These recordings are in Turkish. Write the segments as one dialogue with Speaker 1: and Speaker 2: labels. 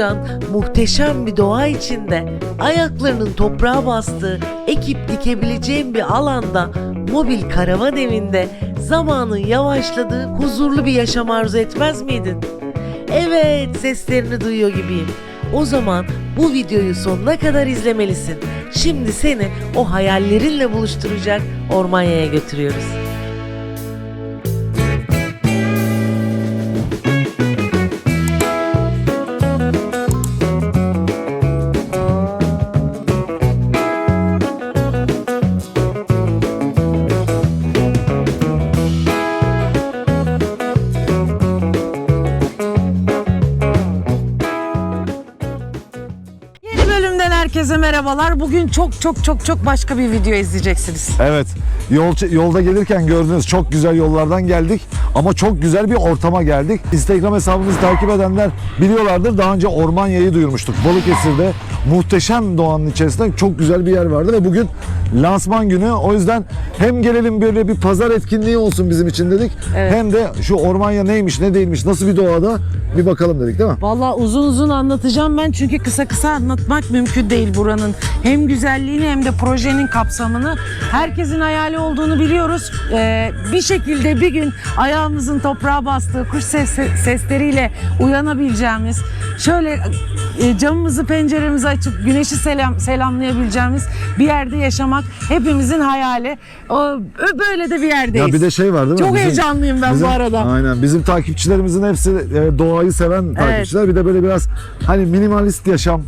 Speaker 1: olacağın muhteşem bir doğa içinde ayaklarının toprağa bastığı, ekip dikebileceğin bir alanda, mobil karavan evinde zamanın yavaşladığı huzurlu bir yaşam arzu etmez miydin? Evet, seslerini duyuyor gibiyim. O zaman bu videoyu sonuna kadar izlemelisin. Şimdi seni o hayallerinle buluşturacak Ormanya'ya götürüyoruz.
Speaker 2: Merhabalar. Bugün çok çok çok çok başka bir video izleyeceksiniz.
Speaker 3: Evet. Yol, yolda gelirken gördüğünüz çok güzel yollardan geldik ama çok güzel bir ortama geldik. Instagram hesabımızı takip edenler biliyorlardır. Daha önce Ormanya'yı duyurmuştuk. Balıkesir'de muhteşem doğanın içerisinde çok güzel bir yer vardı ve bugün lansman günü. O yüzden hem gelelim böyle bir pazar etkinliği olsun bizim için dedik.
Speaker 2: Evet.
Speaker 3: Hem de şu Ormanya neymiş ne değilmiş nasıl bir doğada bir bakalım dedik değil mi?
Speaker 2: Vallahi uzun uzun anlatacağım ben çünkü kısa kısa anlatmak mümkün değil buranın. Hem güzelliğini hem de projenin kapsamını. Herkesin hayali olduğunu biliyoruz. Ee, bir şekilde bir gün ayağımızın toprağa bastığı kuş ses, sesleriyle uyanabileceğimiz, şöyle e, camımızı penceremizi açıp güneşi selam, selamlayabileceğimiz bir yerde yaşamak hepimizin hayali. O, böyle de bir yerdeyiz.
Speaker 3: Ya bir de şey var değil mi?
Speaker 2: Çok heyecanlıyım ben bu arada.
Speaker 3: Aynen. Bizim takipçilerimizin hepsi e, doğayı seven takipçiler. Bir de böyle biraz hani minimalist yaşam.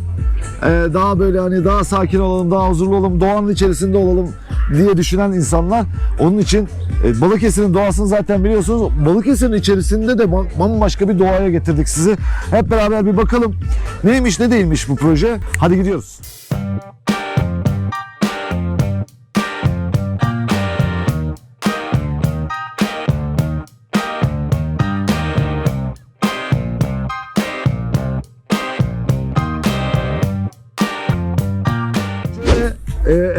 Speaker 3: e, daha böyle hani daha sakin olalım, daha huzurlu olalım, doğanın içerisinde olalım diye düşünen insanlar. Onun için e, Balıkesir'in doğasını zaten biliyorsunuz. Balıkesir'in içerisinde de ba- bambaşka bir doğaya getirdik sizi. Hep beraber bir bakalım neymiş ne değilmiş bu proje. Hadi gidiyoruz. Şöyle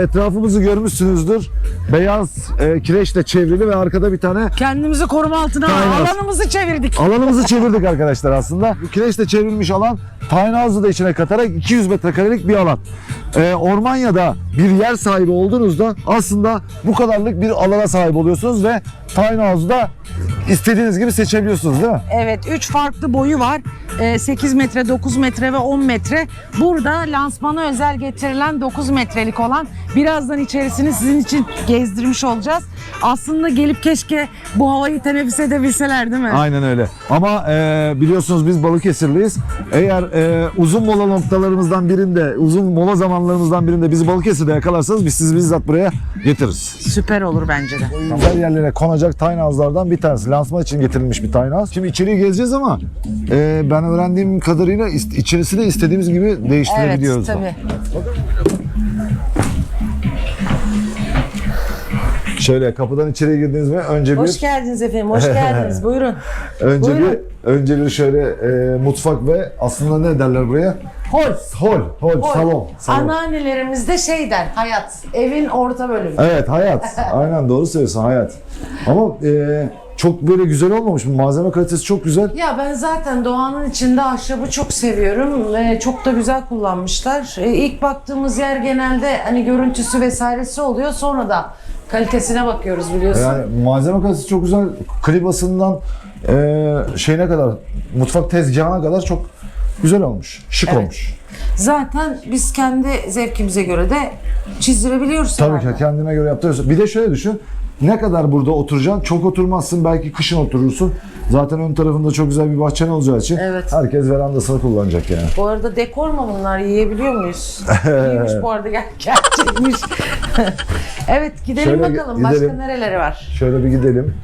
Speaker 3: etrafımızı görmüşsünüzdür. Beyaz e, kireçle çevrili ve arkada bir tane
Speaker 2: Kendimizi koruma altına
Speaker 3: Aynen.
Speaker 2: alanımızı çevirdik.
Speaker 3: alanımızı çevirdik arkadaşlar aslında. Bu kireçle çevrilmiş alan Tiny House'u da içine katarak 200 metrekarelik bir alan. E, Ormanya'da bir yer sahibi olduğunuzda aslında bu kadarlık bir alana sahip oluyorsunuz ve Tiny House'u da istediğiniz gibi seçebiliyorsunuz değil mi?
Speaker 2: Evet 3 farklı boyu var. Ee, 8 metre, 9 metre ve 10 metre. Burada lansmana özel getirilen 9 metrelik olan birazdan içerisini sizin için gezdirmiş olacağız. Aslında gelip keşke bu havayı teneffüs edebilseler değil mi?
Speaker 3: Aynen öyle. Ama e, biliyorsunuz biz Balıkesirliyiz. Eğer e, uzun mola noktalarımızdan birinde, uzun mola zamanlarımızdan birinde bizi Balıkesir'de yakalarsanız biz sizi bizzat buraya getiririz.
Speaker 2: Süper olur bence de.
Speaker 3: Güzel yerlere konacak tiny house'lardan bir tanesi. Lansman için getirilmiş bir house. Şimdi içeriği gezeceğiz ama e, ben öğrendiğim kadarıyla içerisini istediğimiz gibi
Speaker 2: Evet
Speaker 3: değiştirebiliyoruz.
Speaker 2: tabii.
Speaker 3: Şöyle kapıdan içeri girdiniz mi önce
Speaker 2: Hoş
Speaker 3: bir
Speaker 2: geldiniz efendim, hoş geldiniz. Buyurun.
Speaker 3: önce
Speaker 2: Buyurun.
Speaker 3: bir önce bir şöyle e, mutfak ve aslında ne derler buraya?
Speaker 2: Hol.
Speaker 3: Hol, hol, salon. salon.
Speaker 2: Anneannelerimizde şey der, hayat. Evin orta bölümü.
Speaker 3: Evet hayat. Aynen doğru söylüyorsun hayat. Ama e, çok böyle güzel olmamış. Malzeme kalitesi çok güzel.
Speaker 2: Ya ben zaten doğanın içinde ahşabı çok seviyorum ve çok da güzel kullanmışlar. E, ilk baktığımız yer genelde hani görüntüsü vesairesi oluyor. Sonra da kalitesine bakıyoruz biliyorsun.
Speaker 3: Yani malzeme kalitesi çok güzel. Klibasından e, şeyine kadar, mutfak tezgahına kadar çok güzel olmuş. Şık
Speaker 2: Evet.
Speaker 3: olmuş.
Speaker 2: Zaten biz kendi zevkimize göre de çizdirebiliyoruz
Speaker 3: Tabii ki
Speaker 2: herhalde.
Speaker 3: kendine göre yaptırıyorsun. Bir de şöyle düşün. Ne kadar burada oturacaksın? Çok oturmazsın. Belki kışın oturursun. Zaten ön tarafında çok güzel bir bahçen olacağı için
Speaker 2: Evet.
Speaker 3: herkes verandasını kullanacak yani.
Speaker 2: Bu arada dekor mu bunlar? Yiyebiliyor muyuz? İyiymiş bu arada ger- gerçekmiş. evet gidelim
Speaker 3: Şöyle
Speaker 2: bakalım.
Speaker 3: gidelim.
Speaker 2: Başka nereleri var?
Speaker 3: Şöyle bir gidelim.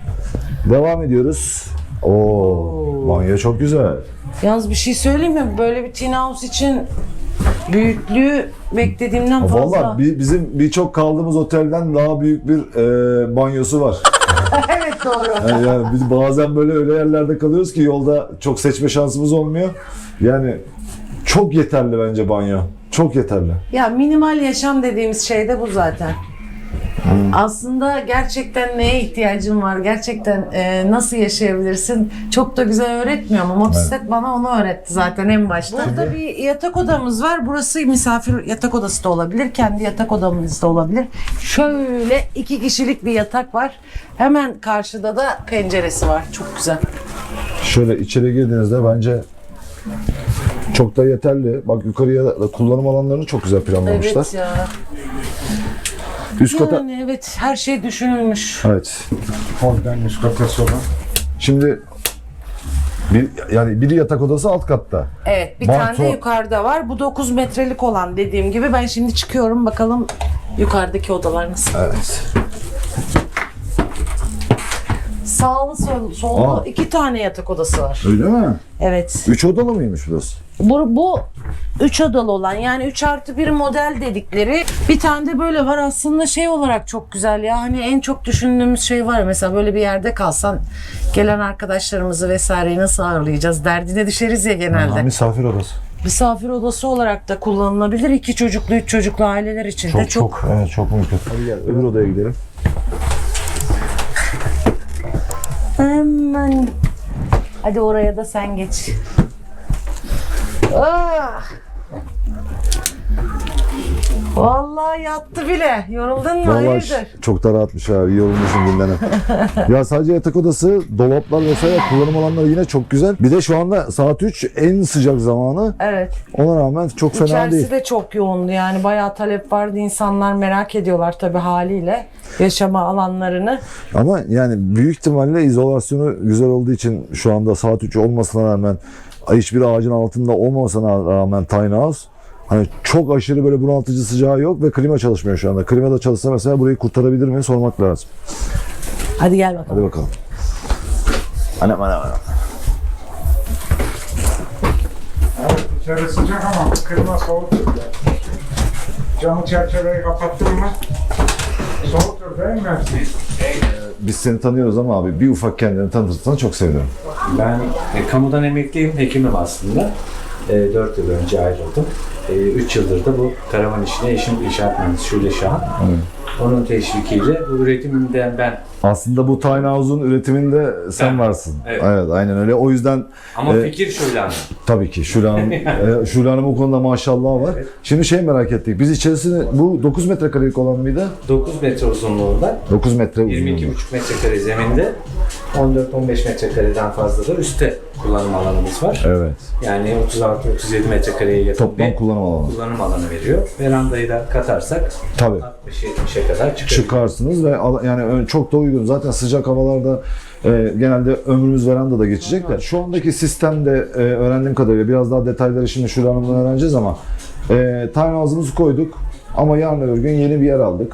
Speaker 3: Devam ediyoruz. Oo, banyo çok güzel.
Speaker 2: Yalnız bir şey söyleyeyim mi? Böyle bir teen house için büyüklüğü beklediğimden fazla.
Speaker 3: Vallahi bi- bizim birçok kaldığımız otelden daha büyük bir e, banyosu var.
Speaker 2: evet doğru.
Speaker 3: Yani, yani biz bazen böyle öyle yerlerde kalıyoruz ki yolda çok seçme şansımız olmuyor. Yani çok yeterli bence banyo. Çok yeterli.
Speaker 2: Ya minimal yaşam dediğimiz şey de bu zaten. Aslında gerçekten neye ihtiyacın var? Gerçekten e, nasıl yaşayabilirsin? Çok da güzel öğretmiyor ama motosiklet bana onu öğretti zaten en başta. Burada bir yatak odamız var. Burası misafir yatak odası da olabilir. Kendi yatak odamız da olabilir. Şöyle iki kişilik bir yatak var. Hemen karşıda da penceresi var. Çok güzel.
Speaker 3: Şöyle içeri girdiğinizde bence çok da yeterli. Bak yukarıya da kullanım alanlarını çok güzel planlamışlar.
Speaker 2: Evet ya.
Speaker 3: Üst kata
Speaker 2: Yani evet her şey düşünülmüş.
Speaker 3: Evet.
Speaker 4: Oradan üst kata sonra.
Speaker 3: Şimdi bir yani biri yatak odası alt katta.
Speaker 2: Evet bir
Speaker 3: Balkon.
Speaker 2: tane yukarıda var. Bu 9 metrelik olan dediğim gibi ben şimdi çıkıyorum bakalım yukarıdaki odalar nasıl.
Speaker 3: Evet.
Speaker 2: Sağlı sol, sollu
Speaker 3: Aa.
Speaker 2: iki tane yatak odası var.
Speaker 3: Öyle mi?
Speaker 2: Evet.
Speaker 3: Üç odalı mıymış burası?
Speaker 2: Bu, bu üç odalı olan yani 3 artı bir model dedikleri bir tane de böyle var aslında şey olarak çok güzel ya hani en çok düşündüğümüz şey var mesela böyle bir yerde kalsan gelen arkadaşlarımızı vesaireyi nasıl ağırlayacağız derdine düşeriz ya genelde.
Speaker 3: Ha, misafir odası.
Speaker 2: Misafir odası olarak da kullanılabilir. İki çocuklu, üç çocuklu aileler için de çok,
Speaker 3: Evet çok mümkün. Hadi gel öbür odaya gidelim.
Speaker 2: Hemen. Hadi oraya da sen geç. Ah! Vallahi yattı bile. Yoruldun mu?
Speaker 3: Vallahi
Speaker 2: Hayırdır?
Speaker 3: çok da rahatmış abi. Yorulmuşum dinlenem. ya sadece yatak odası, dolaplar vesaire kullanım alanları yine çok güzel. Bir de şu anda saat 3 en sıcak zamanı.
Speaker 2: Evet.
Speaker 3: Ona rağmen çok fena
Speaker 2: İçerisi
Speaker 3: değil.
Speaker 2: de çok yoğundu yani bayağı talep vardı. İnsanlar merak ediyorlar tabii haliyle yaşama alanlarını.
Speaker 3: Ama yani büyük ihtimalle izolasyonu güzel olduğu için şu anda saat 3 olmasına rağmen hiçbir ağacın altında olmamasına rağmen tiny house hani çok aşırı böyle bunaltıcı sıcağı yok ve klima çalışmıyor şu anda. Klima da çalışsa mesela burayı kurtarabilir mi sormak lazım.
Speaker 2: Hadi gel bakalım.
Speaker 3: Hadi bakalım. Anam anam anam.
Speaker 4: Evet, içeri sıcak ama klima soğuktur. Camı çerçeveyi kapattın mı? Soğuktur değil mi?
Speaker 3: Biz seni tanıyoruz ama abi bir ufak kendini tanıtırsan çok sevinirim.
Speaker 5: Ben e, kamudan emekliyim, hekimim aslında. E, 4 yıl önce ayrıldım. 3 yıldır da bu karavan işine eşim inşaat mühendisi Şule Şahan. Onun teşvikiyle bu üretimimden ben.
Speaker 3: Aslında bu tiny house'un üretiminde sen
Speaker 5: Ben.
Speaker 3: varsın.
Speaker 5: Evet.
Speaker 3: aynen öyle. O yüzden
Speaker 5: Ama
Speaker 3: Evet.
Speaker 5: fikir şöyle anladım.
Speaker 3: Tabii ki Şule Hanım, e, Şule Hanım o konuda maşallah var. Şimdi şey merak ettik. Biz içerisinde bu 9 metrekarelik olan mıydı?
Speaker 5: 9 metre uzunluğunda,
Speaker 3: 9 metre uzunluğu.
Speaker 5: 22,5 metrekare zeminde, 14-15 metrekareden fazla da üstte kullanım alanımız var.
Speaker 3: Evet.
Speaker 5: Yani 36-37 metrekareye yakın
Speaker 3: Toplam
Speaker 5: bir
Speaker 3: kullanım alanı.
Speaker 5: kullanım alanı veriyor. Verandayı da katarsak
Speaker 3: Tabii.
Speaker 5: 60-70'e kadar çıkıyor.
Speaker 3: Çıkarsınız ve al- yani çok da uygun. Zaten sıcak havalarda e, genelde ömrümüz verandada geçecek de. Şu andaki sistemde e, öğrendiğim kadarıyla biraz daha detayları şimdi Şule Hanım'dan öğreneceğiz ama e, tiny house'ımızı koyduk ama yarın öbür gün yeni bir yer aldık.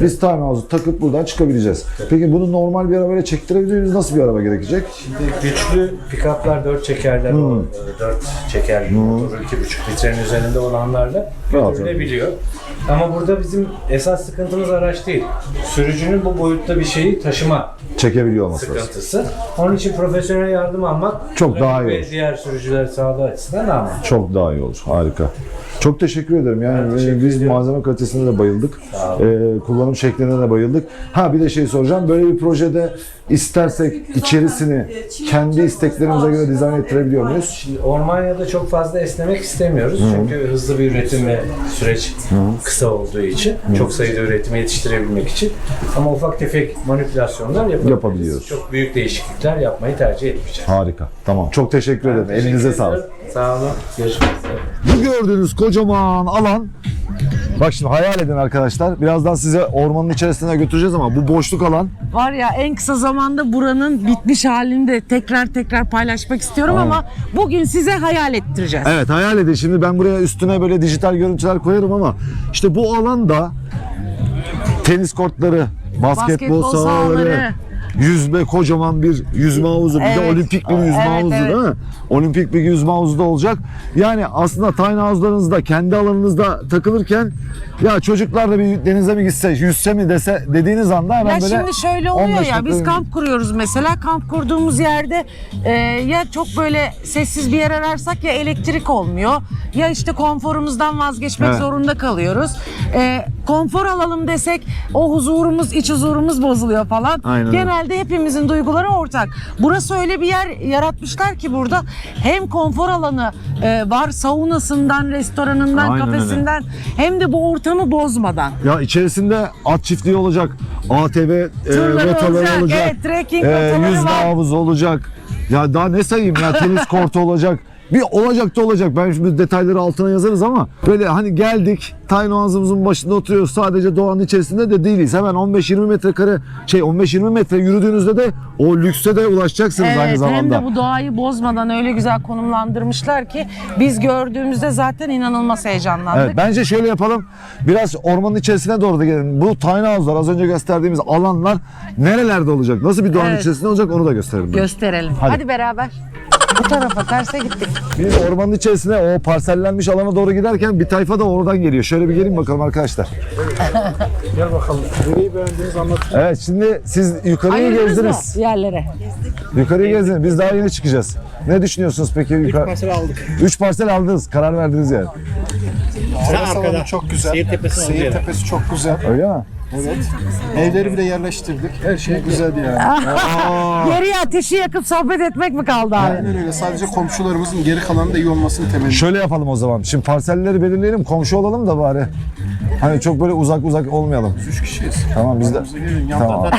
Speaker 3: Biz tiny house'u takıp buradan çıkabileceğiz. Peki bunu normal bir arabayla çektirebilir miyiz? Nasıl bir araba gerekecek?
Speaker 5: Şimdi güçlü pick-up'lar 4 çekerler,
Speaker 3: Hmm.
Speaker 5: o 4 çekerli motoru 2,5 litrenin üzerinde olanlarla götürülebiliyor. Ama burada bizim esas sıkıntımız araç değil. Sürücünün bu boyutta bir şeyi taşıma
Speaker 3: Çekebiliyor olması lazım.
Speaker 5: sıkıntısı. Onun için profesyonel yardım almak
Speaker 3: Çok daha iyi olur.
Speaker 5: diğer sürücüler sağlığı açısından ama.
Speaker 3: Çok daha iyi olur. Harika. Çok teşekkür ederim. Yani
Speaker 5: teşekkür
Speaker 3: biz
Speaker 5: ediyorum.
Speaker 3: malzeme kalitesine de bayıldık.
Speaker 5: Sağ
Speaker 3: E, kullanım şekline de bayıldık. Ha bir de şey soracağım. Böyle bir projede istersek içerisini kendi isteklerimize göre dizayn ettirebiliyor muyuz?
Speaker 5: Şimdi Ormanya'da çok fazla esnemek istemiyoruz. Çünkü hızlı bir üretim ve süreç kısa olduğu için. Çok sayıda üretimi yetiştirebilmek için. Ama ufak tefek manipülasyonlar yapabiliyoruz.
Speaker 3: Yapabiliyoruz.
Speaker 5: Çok büyük değişiklikler yapmayı tercih etmeyeceğiz.
Speaker 3: Harika. Tamam. Çok teşekkür ederim.
Speaker 5: Teşekkür
Speaker 3: Elinize
Speaker 5: ederim.
Speaker 3: sağlık.
Speaker 5: Sağ olun. Görüşmek üzere.
Speaker 3: Bu gördüğünüz kocaman alan Bak şimdi hayal edin arkadaşlar. Birazdan size ormanın içerisine götüreceğiz ama bu boşluk alan
Speaker 2: Var ya en kısa zamanda buranın bitmiş halini de tekrar tekrar paylaşmak istiyorum ama bugün size hayal ettireceğiz.
Speaker 3: Evet hayal edin. Şimdi ben buraya üstüne böyle dijital görüntüler koyarım ama işte bu alanda tenis kortları, basketbol,
Speaker 2: Basketbol
Speaker 3: sahaları,
Speaker 2: sahaları.
Speaker 3: Yüzme kocaman bir yüzme havuzu, bir de
Speaker 2: Evet.
Speaker 3: olimpik bir yüzme
Speaker 2: Evet,
Speaker 3: havuzu
Speaker 2: evet.
Speaker 3: değil mi? Olimpik bir yüzme havuzu da olacak. Yani aslında tiny house'larınızda kendi alanınızda takılırken ya çocuklar da bir denize mi gitse, yüzse mi dese dediğiniz anda hemen
Speaker 2: Ya
Speaker 3: böyle
Speaker 2: şimdi şöyle oluyor
Speaker 3: 15
Speaker 2: ya biz kamp kuruyoruz mesela kamp kurduğumuz yerde e, ya çok böyle sessiz bir yer ararsak ya elektrik olmuyor ya işte konforumuzdan vazgeçmek
Speaker 3: Evet.
Speaker 2: zorunda kalıyoruz. E, konfor alalım desek o huzurumuz, iç huzurumuz bozuluyor falan.
Speaker 3: Aynen öyle.
Speaker 2: Genelde hepimizin duyguları ortak. Burası öyle bir yer yaratmışlar ki burada hem konfor alanı e, var, saunasından, restoranından,
Speaker 3: Aynen öyle.
Speaker 2: kafesinden hem de bu ortamı bozmadan.
Speaker 3: Ya içerisinde at çiftliği olacak, ATV e, rotaları
Speaker 2: olacak,
Speaker 3: olacak,
Speaker 2: evet, trekking
Speaker 3: e,
Speaker 2: rotaları
Speaker 3: yüzme
Speaker 2: var.
Speaker 3: havuzu olacak. Ya daha ne sayayım ya tenis kortu olacak. Bir olacak da olacak. Ben şimdi detayları altına yazarız ama böyle hani geldik Tayno ağzımızın başında oturuyoruz. Sadece doğanın içerisinde de değiliz. Hemen 15-20 metrekare şey 15-20 metre yürüdüğünüzde de o lükse de ulaşacaksınız aynı
Speaker 2: Evet,
Speaker 3: zamanda.
Speaker 2: hem de bu doğayı bozmadan öyle güzel konumlandırmışlar ki biz gördüğümüzde zaten inanılmaz heyecanlandık.
Speaker 3: Evet, bence şöyle yapalım. Biraz ormanın içerisine doğru da gelelim. Bu tiny house'lar az önce gösterdiğimiz alanlar nerelerde olacak? Nasıl bir doğanın
Speaker 2: Evet.
Speaker 3: içerisinde olacak onu da gösterelim.
Speaker 2: Gösterelim.
Speaker 3: Hadi.
Speaker 2: Hadi. beraber. Bu tarafa terse gittik.
Speaker 3: Biz ormanın içerisine o parsellenmiş alana doğru giderken bir tayfa da oradan geliyor. Şöyle bir gelin bakalım arkadaşlar.
Speaker 4: Gel bakalım. Nereyi beğendiğinizi anlatın.
Speaker 3: Evet şimdi siz yukarıyı
Speaker 2: Ayırdınız
Speaker 3: gezdiniz.
Speaker 2: mı yerlere?
Speaker 3: Yukarıyı gezdiniz. Biz daha yeni çıkacağız. Ne düşünüyorsunuz peki? Yukarı...
Speaker 4: Parsel aldık.
Speaker 3: Üç parsel aldınız. Karar verdiniz yani.
Speaker 4: Teras alanı çok güzel. Seyir tepesi Seyir tepesi çok güzel.
Speaker 3: Öyle mi?
Speaker 4: Evet. Evleri bile yerleştirdik. Her şey güzeldi yani.
Speaker 2: Geriye ateşi yakıp sohbet etmek mi kaldı abi?
Speaker 4: Aynen öyle. Sadece komşularımızın geri kalanı da iyi olmasını temenni
Speaker 3: Şöyle yapalım o zaman. Şimdi parselleri belirleyelim. Komşu olalım da bari. Hani çok böyle uzak uzak olmayalım.
Speaker 4: Üç kişiyiz.
Speaker 3: Tamam biz de. Tamam.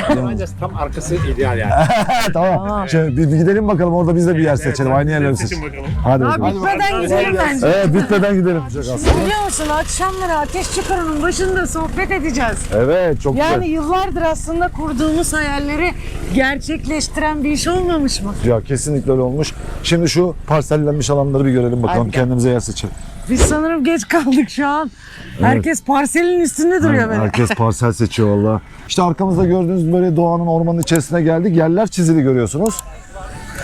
Speaker 6: tam arkası ideal yani.
Speaker 3: tamam. Şey, bir, bir gidelim bakalım orada biz de bir yer seçelim. Aynı yerleri seçelim. Hadi.
Speaker 2: Abi
Speaker 3: bakalım.
Speaker 2: bitmeden gidelim bence.
Speaker 3: Evet bitmeden gidelim.
Speaker 2: Biliyor musun akşamları ateş çıkarının başında sohbet edeceğiz.
Speaker 3: Evet çok
Speaker 2: Yani
Speaker 3: güzel.
Speaker 2: yıllardır aslında kurduğumuz hayalleri gerçekleştiren bir iş olmamış mı?
Speaker 3: Ya kesinlikle öyle olmuş. Şimdi şu parsellenmiş alanları bir görelim bakalım.
Speaker 2: Hadi.
Speaker 3: Kendimize yer seçelim.
Speaker 2: Biz sanırım geç kaldık şu an. Herkes parselin üstünde duruyor böyle.
Speaker 3: Herkes parsel seçiyor valla. İşte arkamızda gördüğünüz böyle doğanın ormanın içerisine geldik. Yerler çizili görüyorsunuz.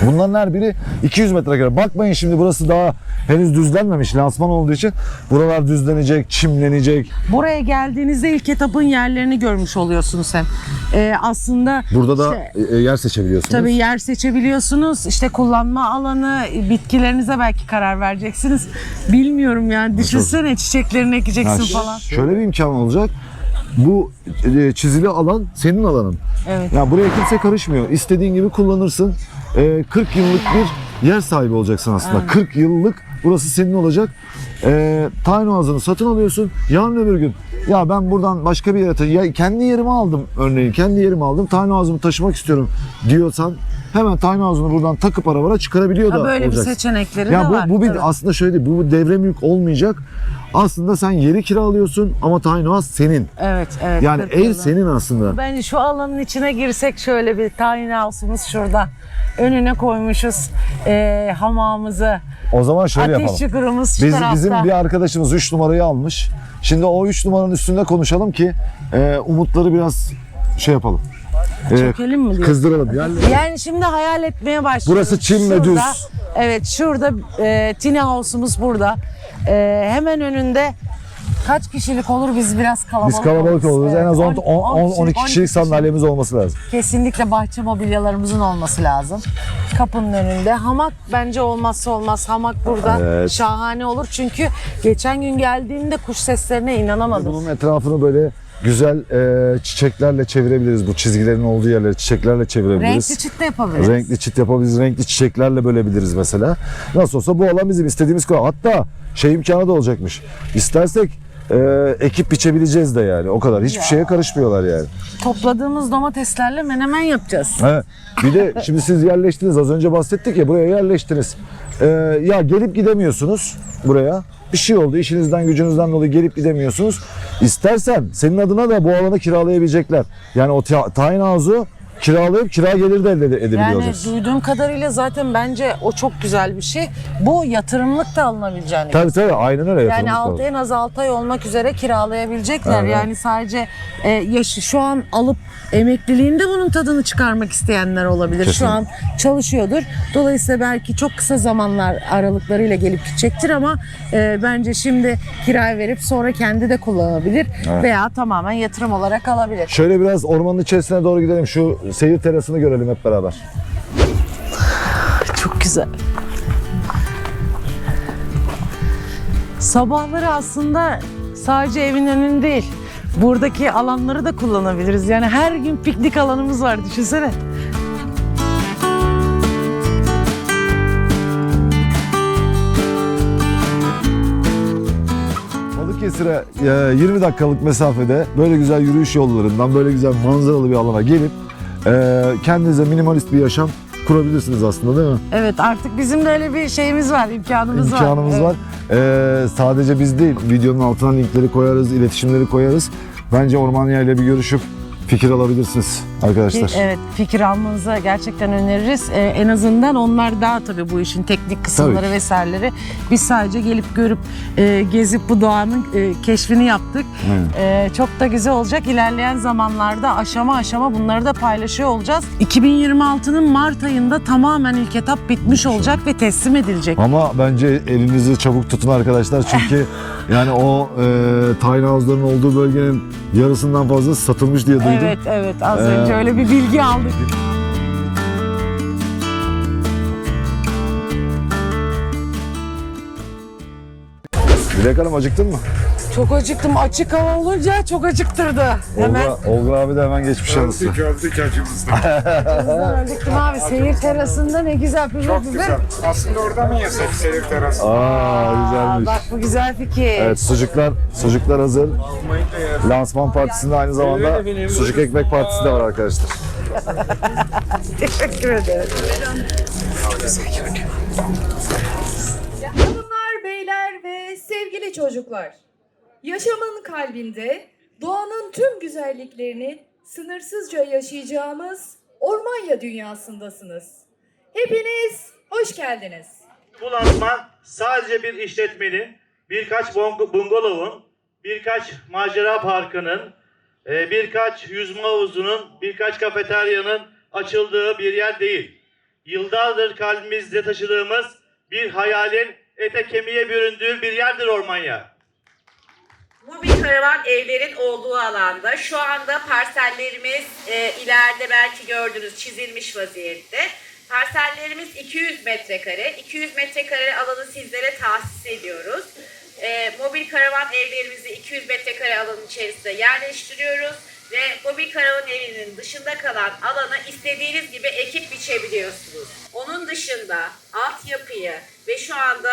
Speaker 3: Bunların her biri 200 metrekare. Bakmayın şimdi burası daha henüz düzlenmemiş lansman olduğu için. Buralar düzlenecek, çimlenecek.
Speaker 2: Buraya geldiğinizde ilk etapın yerlerini görmüş oluyorsunuz hem. Ee, aslında
Speaker 3: Burada da
Speaker 2: işte-
Speaker 3: e, yer seçebiliyorsunuz.
Speaker 2: Tabii yer seçebiliyorsunuz. İşte kullanma alanı, bitkilerinize belki karar vereceksiniz. Bilmiyorum yani. Düşünsene çiçeklerini ekeceksin
Speaker 3: ş-
Speaker 2: falan.
Speaker 3: Şöyle bir imkan olacak. Bu e, çizili alan senin alanın.
Speaker 2: Evet.
Speaker 3: Ya buraya kimse karışmıyor. İstediğin gibi kullanırsın. E, 40 yıllık bir yer sahibi olacaksın aslında. 40 yıllık burası senin olacak. E, tayin ağzını satın alıyorsun. Yarın öbür gün ya ben buradan başka bir yere ya kendi yerimi aldım örneğin. Kendi yerimi aldım. Tayin ağzımı taşımak istiyorum diyorsan hemen tayin ağzını buradan takıp arabana çıkarabiliyor da
Speaker 2: Ha, böyle bir
Speaker 3: olacaksın.
Speaker 2: seçenekleri
Speaker 3: Ya
Speaker 2: de
Speaker 3: bu,
Speaker 2: var.
Speaker 3: bu bir
Speaker 2: tabii.
Speaker 3: aslında şöyle değil, bu devre mülk olmayacak. Aslında sen yeri kiralıyorsun ama tayin ağız senin.
Speaker 2: Evet, evet.
Speaker 3: Yani
Speaker 2: 40
Speaker 3: ev senin aslında.
Speaker 2: Bence şu alanın içine girsek şöyle bir tiny house'umuz şurada. Önüne koymuşuz eee hamamımızı.
Speaker 3: O zaman şöyle
Speaker 2: Ateş
Speaker 3: yapalım.
Speaker 2: çukurumuz şu
Speaker 3: Biz,
Speaker 2: tarafta.
Speaker 3: bizim bir arkadaşımız 3 numarayı almış. Şimdi o 3 numaranın üstünde konuşalım ki e, umutları biraz şey yapalım. E,
Speaker 2: Çökelim mi
Speaker 3: kızdıralım. Yani
Speaker 2: Yani şimdi hayal etmeye başlıyoruz.
Speaker 3: Burası çim ve
Speaker 2: Şurada-
Speaker 3: düz.
Speaker 2: Evet şurada e, tiny house'umuz burada. E, hemen önünde kaç kişilik olur biz biraz kalabalık
Speaker 3: biz kalabalık oluruz. En az 10,
Speaker 2: Evet,
Speaker 3: 10, 12 kişilik sandalyemiz olması lazım.
Speaker 2: Kesinlikle bahçe mobilyalarımızın olması lazım. Kapının önünde. Hamak bence olmazsa olmaz. Hamak burada
Speaker 3: Evet.
Speaker 2: şahane olur. Çünkü geçen gün geldiğimde kuş seslerine inanamadım.
Speaker 3: Bunun etrafını böyle güzel e, çiçeklerle çevirebiliriz. Bu çizgilerin olduğu yerleri çiçeklerle çevirebiliriz.
Speaker 2: Renkli çit de yapabiliriz.
Speaker 3: Renkli çit yapabiliriz, renkli çiçeklerle bölebiliriz mesela. Nasıl olsa bu alan bizim istediğimiz kadar. Hatta şey imkanı da olacakmış. İstersek e, ekip biçebileceğiz de yani. O kadar. Hiçbir şeye karışmıyorlar yani.
Speaker 2: Topladığımız domateslerle menemen yapacağız.
Speaker 3: He. Bir de şimdi siz yerleştiniz. Az önce bahsettik ya buraya yerleştiniz. E, ya gelip gidemiyorsunuz buraya. Bir şey oldu. işinizden gücünüzden dolayı gelip gidemiyorsunuz. İstersen senin adına da bu alanı kiralayabilecekler. Yani o ta- tayin kiralayıp kira geliri de elde edebiliyor
Speaker 2: Yani duyduğum kadarıyla zaten bence o çok güzel bir şey. Bu yatırımlık da alınabileceğini.
Speaker 3: Tabii tabii aynen öyle
Speaker 2: Yani alt, en az 6 ay olmak üzere kiralayabilecekler.
Speaker 3: Evet.
Speaker 2: Yani sadece e, yaşı şu an alıp emekliliğinde bunun tadını çıkarmak isteyenler olabilir.
Speaker 3: Kesinlikle.
Speaker 2: Şu an çalışıyordur. Dolayısıyla belki çok kısa zamanlar aralıklarıyla gelip gidecektir ama e, bence şimdi kiraya verip sonra kendi de kullanabilir veya tamamen yatırım olarak alabilir.
Speaker 3: Şöyle biraz ormanın içerisine doğru gidelim. Şu seyir terasını görelim hep beraber.
Speaker 2: Çok güzel. Sabahları aslında sadece evin önünde değil, buradaki alanları da kullanabiliriz. Yani her gün piknik alanımız var düşünsene.
Speaker 3: Balıkesir'e e, 20 dakikalık mesafede böyle güzel yürüyüş yollarından böyle güzel manzaralı bir alana gelip e, kendinize minimalist bir yaşam kurabilirsiniz aslında değil mi?
Speaker 2: Evet artık bizim de öyle bir şeyimiz var, imkanımız, var.
Speaker 3: İmkanımız
Speaker 2: Evet.
Speaker 3: var. E, sadece biz değil, videonun altına linkleri koyarız, iletişimleri koyarız. Bence Ormanya ile bir görüşüp fikir alabilirsiniz arkadaşlar.
Speaker 2: Evet fikir almanızı gerçekten öneririz. Ee, en azından onlar daha tabii bu işin teknik kısımları
Speaker 3: Tabii
Speaker 2: vesaireleri. Biz sadece gelip görüp e, gezip bu doğanın e, keşfini yaptık. E, çok da güzel olacak. İlerleyen zamanlarda aşama aşama bunları da paylaşıyor olacağız. 2026'nın Mart ayında tamamen ilk etap bitmiş olacak ve teslim edilecek.
Speaker 3: Ama bence elinizi çabuk tutun arkadaşlar çünkü yani o e, tiny house'ların olduğu bölgenin yarısından fazla satılmış diye duydum.
Speaker 2: Evet evet az
Speaker 3: Ee,
Speaker 2: önce öyle bir bilgi aldık.
Speaker 3: Dilek Hanım acıktın mı?
Speaker 2: Çok acıktım. Açık hava olunca çok acıktırdı. Hemen
Speaker 3: Olga, Olga abi de hemen geçmiş yanısı.
Speaker 4: Öldük öldük acımızdan.
Speaker 2: acıktım abi. Seyir terasında ne güzel püfür
Speaker 4: Çok güzel. Aslında orada mı yesek seyir terası?
Speaker 3: Aa güzelmiş.
Speaker 2: bak bu güzel fikir.
Speaker 3: Evet sucuklar, sucuklar hazır. Lansman partisinde aynı zamanda sucuk ekmek partisi de var arkadaşlar.
Speaker 2: Teşekkür ederim.
Speaker 7: Hanımlar, beyler sevgili çocuklar. Yaşamın kalbinde doğanın tüm güzelliklerini sınırsızca yaşayacağımız Ormanya dünyasındasınız. Hepiniz hoş geldiniz.
Speaker 8: Bu lansman sadece bir işletmenin, birkaç bung- bungalovun, birkaç macera parkının, e, birkaç yüzme havuzunun, birkaç kafeteryanın açıldığı bir yer değil. Yıllardır kalbimizde taşıdığımız bir hayalin ete kemiğe büründüğü bir yerdir Ormanya.
Speaker 9: Mobil karavan evlerin olduğu alanda şu anda parsellerimiz e, ileride belki gördünüz çizilmiş vaziyette. Parsellerimiz 200 metrekare. 200 metrekare alanı sizlere tahsis ediyoruz. E, mobil karavan evlerimizi 200 metrekare alanın içerisinde yerleştiriyoruz. Ve mobil karavan evinin dışında kalan alana istediğiniz gibi ekip biçebiliyorsunuz. Onun dışında altyapıyı ve şu anda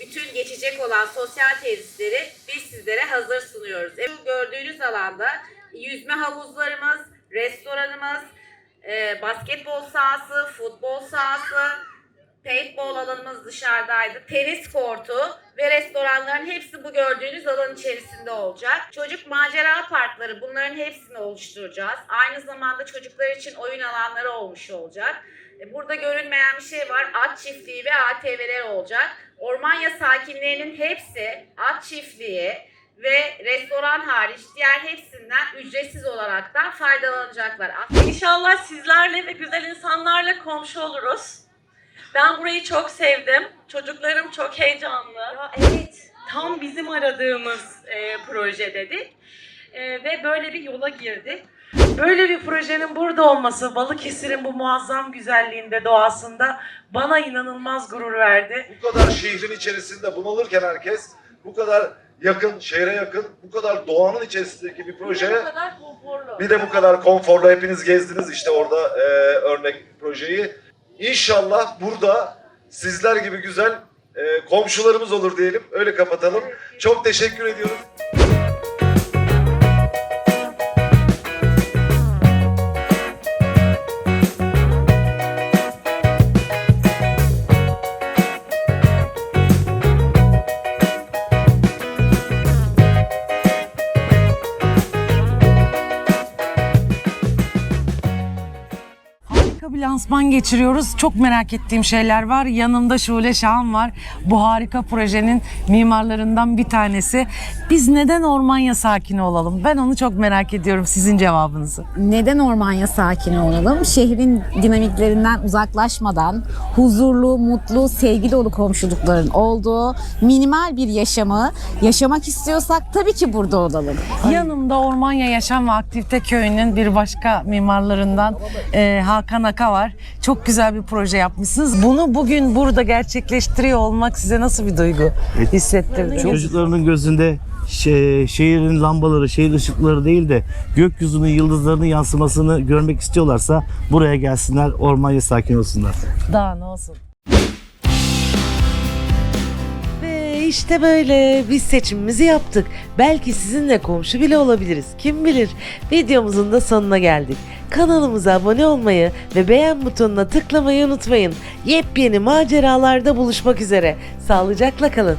Speaker 9: bütün geçecek olan sosyal tesisleri biz sizlere hazır sunuyoruz. E, Bu gördüğünüz alanda yüzme havuzlarımız, restoranımız, e, basketbol sahası, futbol sahası, paintball alanımız dışarıdaydı. Tenis kortu ve restoranların hepsi bu gördüğünüz alan içerisinde olacak. Çocuk macera parkları bunların hepsini oluşturacağız. Aynı zamanda çocuklar için oyun alanları olmuş olacak. E, Burada görünmeyen bir şey var. At çiftliği ve ATV'ler olacak. Ormanya sakinlerinin hepsi at çiftliği ve restoran hariç diğer hepsinden ücretsiz olaraktan faydalanacaklar.
Speaker 10: İnşallah sizlerle ve güzel insanlarla komşu oluruz. Ben burayı çok sevdim. Çocuklarım çok heyecanlı. evet. Tam bizim aradığımız e, proje dedik. E, ve böyle bir yola girdik.
Speaker 2: Böyle bir projenin burada olması, Balıkesir'in bu muazzam güzelliğinde, doğasında bana inanılmaz gurur verdi.
Speaker 3: Bu kadar şehrin içerisinde bunalırken herkes bu kadar yakın, şehre yakın, bu kadar doğanın içerisindeki bir
Speaker 10: Bu
Speaker 3: proje
Speaker 10: kadar konforlu.
Speaker 3: bir de bu kadar konforlu hepiniz gezdiniz işte orada e, örnek projeyi. İnşallah burada sizler gibi güzel e, komşularımız olur diyelim. Öyle kapatalım. Çok teşekkür ediyoruz.
Speaker 2: Lansman geçiriyoruz. Çok merak ettiğim şeyler var. Yanımda Şule Şahan var. Bu harika projenin mimarlarından bir tanesi. Biz neden Ormanya sakini olalım? Ben onu çok merak ediyorum sizin cevabınızı.
Speaker 11: neden Ormanya sakini olalım? Şehrin dinamiklerinden uzaklaşmadan huzurlu, mutlu, sevgi dolu komşulukların olduğu minimal bir yaşamı yaşamak istiyorsak tabii ki burada olalım.
Speaker 2: Yanımda Ormanya Yaşam ve Aktivite Köyü'nün bir başka mimarlarından e, Hakan Aka var. Çok güzel bir proje yapmışsınız. Bunu bugün burada gerçekleştiriyor olmak size nasıl bir duygu hissettirdi?
Speaker 12: Çocuklarının gözünde şe- şehrin lambaları, şehir ışıkları değil de gökyüzünün yıldızlarının yansımasını görmek istiyorlarsa buraya gelsinler, ormanya sakin olsunlar.
Speaker 2: Daha ne olsun.
Speaker 1: Ve işte böyle biz seçimimizi yaptık. Belki sizinle komşu bile olabiliriz. Kim bilir. Videomuzun da sonuna geldik. Kanalımıza abone olmayı ve beğen butonuna tıklamayı unutmayın. Yepyeni maceralarda buluşmak üzere. Sağlıcakla kalın.